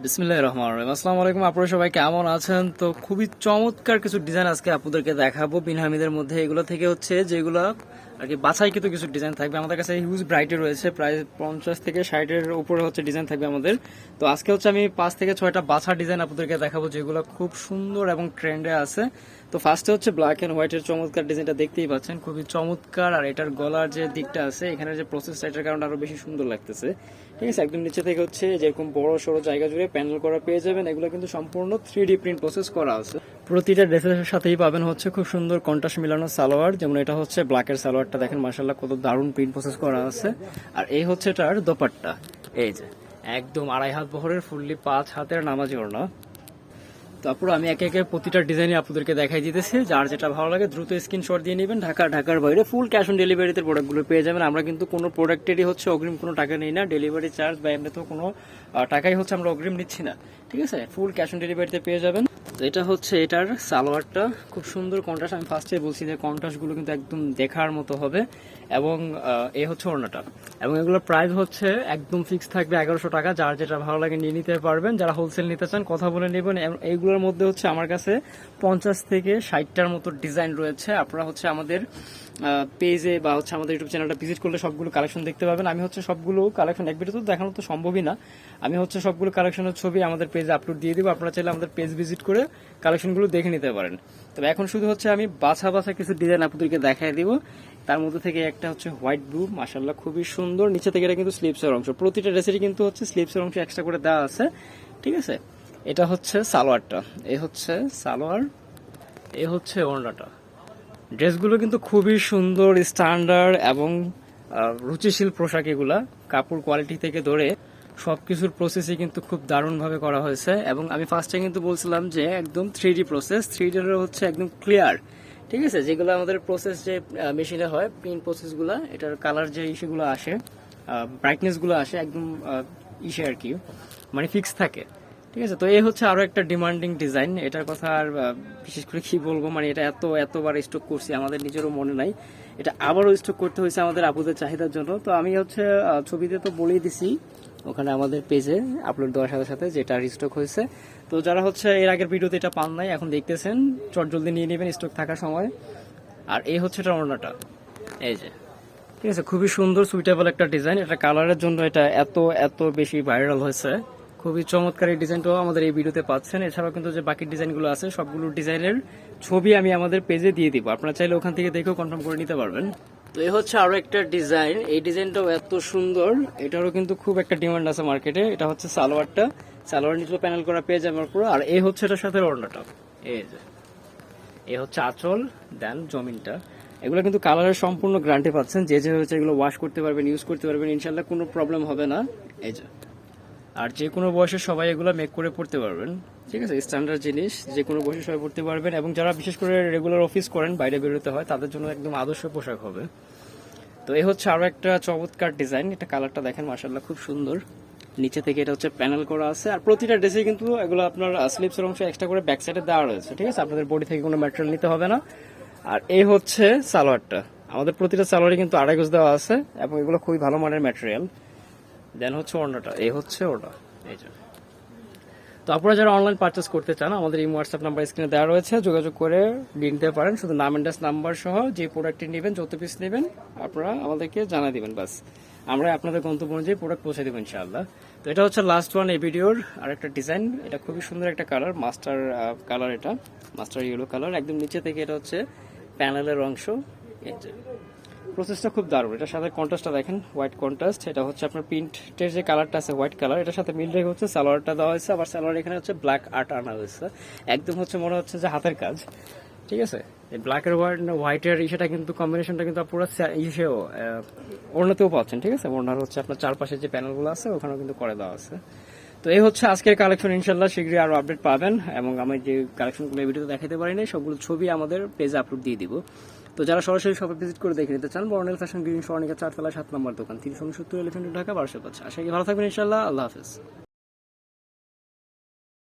বিসমিল্লাহ রহমান রহিম। আসসালামু আলাইকুম, আপনারা সবাই কেমন আছেন? তো খুবই চমৎকার কিছু ডিজাইন আজকে আপনাদেরকে দেখাবো বিনহামিদের মধ্যে। এগুলো থেকে হচ্ছে যেগুলো আর কি বাছাই কিন্তু কিছু ডিজাইন থাকবে। আমাদের কাছে হিউজ ব্রাইটে রয়েছে, প্রায় পঞ্চাশ থেকে ষাটের উপরে হচ্ছে ডিজাইন থাকবে আমাদের। তো আজকে হচ্ছে আমি পাঁচ থেকে ছয়টা বাছা ডিজাইন আপনাদেরকে দেখাবো, যেগুলো খুব সুন্দর এবং ট্রেন্ডে আছে। তো ফার্স্টে হচ্ছে ব্ল্যাক অ্যান্ড হোয়াইটের চমৎকার ডিজাইনটা দেখতেই পাচ্ছেন, খুবই চমৎকার। আর এটার গলার যে দিকটা আছে এখানে যে প্রসেসটা এটার কারণে আরও বেশি সুন্দর লাগতেছে। ঠিক আছে, একদম নিচে থেকে হচ্ছে যেরকম বড় সড়ো জায়গা জুড়ে প্যানেল করা পেয়ে যাবেন। এগুলো কিন্তু সম্পূর্ণ থ্রি প্রিন্ট প্রসেস করা আছে। প্রতিটা ড্রেসের সাথেই পাবেন হচ্ছে খুব সুন্দর কন্ট্রাস্ট মিলানো সালোয়ার। যেমন এটা হচ্ছে ব্ল্যাকের সালোয়ারটা, দেখেন মার্শাল্লাহ কত দারুণ প্রিন্ট প্রসেস করা আছে। আর এই হচ্ছে এটার দোপাট্টা। এই যে, একদম আড়াই হাত বহরের ফুললি পাঁচ হাতের নামাজি ওড়না। তারপর আমি একে একে প্রতিটা ডিজাইনই আপনাদেরকে দেখাই দিতেছি। যার যেটা ভালো লাগে দ্রুত স্ক্রিনশট দিয়ে নেবেন। ঢাকা, ঢাকার বাইরে ফুল ক্যাশ অন ডেলিভারিতে প্রোডাক্টগুলো পেয়ে যাবেন। আমরা কিন্তু কোনো প্রোডাক্টেরই হচ্ছে অগ্রিম কোনো টাকা নেই না। ডেলিভারি চার্জ বা এমনিতেও কোনো টাকাই হচ্ছে আমরা অগ্রিম নিচ্ছি না। ঠিক আছে? ফুল ক্যাশ অন ডেলিভারিতে পেয়ে যাবেন। এটা হচ্ছে এটার সালোয়ারটা। খুব সুন্দর কন্ট্রাস্ট আমি ফার্স্টে বলছি যে কন্ট্রাস্টগুলো কিন্তু একদম দেখার মতো হবে। এবং এ হচ্ছে ওড়নাটা। এবং এগুলোর প্রাইস হচ্ছে একদম ফিক্স থাকবে এগারোশো টাকা। যার যেটা ভালো লাগে নিয়ে নিতে পারবেন। যারা হোলসেল নিতে চান, কথা বলে নেবেন। এইগুলোর মধ্যে হচ্ছে আমার কাছে পঞ্চাশ থেকে ষাটটার মতো ডিজাইন রয়েছে। আপনারা হচ্ছে আমাদের পেজে বা হচ্ছে আমাদের ইউটিউব চ্যানেলটা ভিজিট করলে সবগুলো কালেকশন দেখতে পাবেন। আমি হচ্ছে সবগুলো কালেকশন এক ভিডিও তো দেখানো তো সম্ভবই না। আমি হচ্ছে সবগুলো কালেকশনের ছবি আমাদের পেজে আপলোড দিয়ে দিব। আপনারা চাইলে আমাদের পেজ ভিজিট করে কালেকশনগুলো দেখে নিতে পারেন। তবে এখন শুধু হচ্ছে আমি বাছা বাছা কিছু ডিজাইন আপনাদেরকে দেখাই দিব। তার মধ্যে থেকে একটা হচ্ছে হোয়াইট ব্লু মাসাল্লাহ খুবই সুন্দর। নিচে থেকে এটা কিন্তু স্লিপসের অংশ। প্রতিটা ড্রেসেরই কিন্তু হচ্ছে স্লিপসের অংশ এক্সট্রা করে দেওয়া আছে। ঠিক আছে? এটা হচ্ছে সালোয়ারটা। এই হচ্ছে সালোয়ার এই হচ্ছে ওড়নাটা। ড্রেসগুলো কিন্তু খুবই সুন্দর স্ট্যান্ডার্ড এবং রুচিশীল পোশাক এগুলা। কাপড় কোয়ালিটি থেকে ধরে সব কিছুর প্রসেসই কিন্তু খুব দারুণভাবে করা হয়েছে। এবং আমি ফার্স্টে কিন্তু বলছিলাম যে, একদম থ্রি প্রসেস থ্রি হচ্ছে একদম ক্লিয়ার ঠিক আছে, যেগুলো আমাদের প্রসেস যে মেশিনে হয় প্রিন্ট প্রসেসগুলো এটার কালার যে ইসেগুলো আসে ব্রাইটনেসগুলো আসে, একদম ইসে আর কি মানে ফিক্স থাকে। ঠিক আছে, তো এই হচ্ছে আরও একটা ডিমান্ডিং ডিজাইন এটার কথা আর বিশেষ করে কি বলব মানে এটা এত, এতবার স্টক করছি, আমাদের নিজেরও মনে নাই। এটা আবারও স্টক করতে হয়েছে আমাদের আপুদের চাহিদার জন্য। তো আমি হচ্ছে ছবিতে তো বলেই দিছি, ওখানে আমাদের পেজে আপলোড দেওয়ার সাথে সাথে যেটা স্টক হয়েছে তো যারা হচ্ছে এর আগের ভিডিওতে এটা পান নাই, এখন দেখতেছেন, চট জলদি নিয়ে নেবেন স্টক থাকার সময়। আর এই হচ্ছে এটা ওড়নাটা। এই যে। ঠিক আছে, খুবই সুন্দর সুইটেবল একটা ডিজাইন এটা কালারের জন্য এটা এত এত বেশি ভাইরাল হয়েছে। খুবই চমৎকার এই ডিজাইনটাও আমাদের এই ভিডিওতে পাচ্ছেন। এছাড়াও কিন্তু যে বাকি ডিজাইনগুলো আছে, সবগুলো ডিজাইনের ছবি আমি আমাদের পেজে দিয়ে দিব। আপনারা চাইলে ওখান থেকে দেখেও কনফার্ম করে নিতে পারবেন। তো এ হচ্ছে আরও একটা ডিজাইন এই ডিজাইনটাও এত সুন্দর, এটারও কিন্তু খুব একটা ডিমান্ড আছে মার্কেটে এটা হচ্ছে সালোয়ারটা। সালোয়ার নিচে প্যানেল করা পেয়ে যাবে পুরো। আর এই হচ্ছে এটার সাথে ওড়নাটা। এই যে। এ হচ্ছে আঁচল, দেন জমিনটা। এগুলো কিন্তু কালারের সম্পূর্ণ গ্যারান্টি পাচ্ছেন। যে যে হচ্ছে এগুলো ওয়াশ করতে পারবেন ইউজ করতে পারবেন ইনশাল্লাহ কোনো প্রবলেম হবে না। এই যে। আর যে কোনো বয়সে সবাই এগুলো মেক করে পড়তে পারবেন। ঠিক আছে? স্ট্যান্ডার্ড জিনিস, যে কোনো বয়সে সবাই পড়তে পারবেন। এবং যারা বিশেষ করে রেগুলার অফিস করেন, বাইরে বেরোতে হয়, তাদের জন্য একদম আদর্শ পোশাক হবে। তো এই হচ্ছে আরও একটা চমৎকার ডিজাইন এটা কালারটা দেখেন মার্শাল্লাহ খুব সুন্দর। নিচে থেকে এটা হচ্ছে প্যানেল করা আছে। আর প্রতিটা ড্রেসে কিন্তু এগুলো আপনার স্লিপসের অংশ এক্সট্রা করে ব্যাক সাইডে দেওয়া রয়েছে, ঠিক আছে? আপনাদের বডি থেকে কোনো ম্যাটেরিয়াল নিতে হবে না। আর এই হচ্ছে সালোয়ারটা। আমাদের প্রতিটা সালোয়ারে কিন্তু আড়াই গজ দেওয়া আছে এবং এগুলো খুবই ভালো মানের ম্যাটেরিয়াল দেন হচ্ছে ওড়নাটা। এই হচ্ছে ওটা এই যে। তো আপনারা যারা অনলাইন পারচেস করতে চান, আমাদের এই হোয়াটসঅ্যাপ নাম্বার স্ক্রিনে দেওয়া রয়েছে। যোগাযোগ করে দিয়ে নিতে পারেন। শুধু নাম অ্যান্ড্রেস নাম্বার সহ যে প্রোডাক্টটি নেবেন, যত পিস নেবেন, আপনারা আমাদেরকে জানা দিবেন বাস আমরা আপনাদের গন্তব্য অনুযায়ী প্রোডাক্ট পৌঁছে দেবো ইনশাআল্লাহ। তো এটা হচ্ছে লাস্ট ওয়ান এই ভিডিওর আর একটা ডিজাইন এটা খুবই সুন্দর একটা কালার মাস্টার কালার এটা মাস্টার ইয়েলো কালার একদম নিচে থেকে এটা হচ্ছে প্যানেলের অংশ। প্রসেসটা খুব দারুণ। এটার সাথে কন্ট্রাস্টটা দেখেন হোয়াইট কন্ট্রাস্ট এটা হচ্ছে আপনার প্রিন্টের যে কালারটা আছে হোয়াইট কালার এটার সাথে মিল রেখে হচ্ছে সালোয়ারটা দেওয়া হয়েছে। আবার সালোয়ার এখানে হচ্ছে ব্ল্যাক আর্ট আনা হয়েছে। একদম হচ্ছে মনে হচ্ছে যে হাতের কাজ। ঠিক আছে? এই ব্ল্যাক এর হোয়াইট হোয়াইটের ইসেটা কিন্তু কম্বিনেশনটা কিন্তু পুরো ইসেও ওড়নাতেও পাচ্ছেন, ঠিক আছে? ওড়নার হচ্ছে আপনার চারপাশে যে প্যানেলগুলো আছে, ওখানেও কিন্তু করে দেওয়া আছে। তো এই হচ্ছে আজকের কালেকশন ইনশাল্লাহ শীঘ্রই আরও আপডেট পাবেন এবং আমি যে কালেকশনগুলো এই ভিডিওতে দেখাতে পারিনি, সবগুলো ছবি আমাদের পেজে আপলোড দিয়ে দিব। তো যারা সরাসরি শপে ভিজিট করে দেখে নিতে চান বর্ণেল ফ্যাশন গ্রিন সরণিকা চারতলা, সাত নম্বর দোকান, তিনশো উনসত্তর এলিফেন্ট ঢাকা বারোশো পাচ্ছে আশা করি ভালো থাকবেন ইনশাল্লাহ আল্লাহ হাফেজ।